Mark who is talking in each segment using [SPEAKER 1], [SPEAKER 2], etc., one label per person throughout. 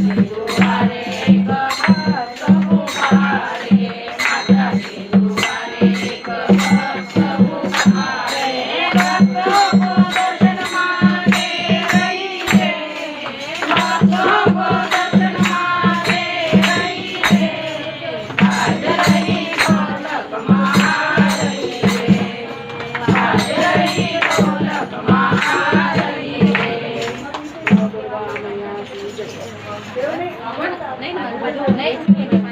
[SPEAKER 1] gracias. નહીં બધું નહીં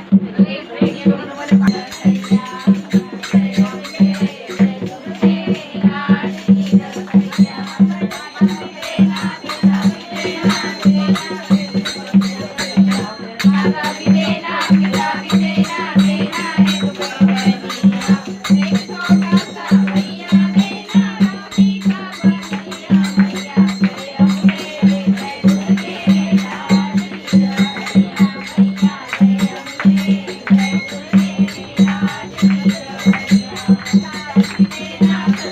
[SPEAKER 1] Obrigada.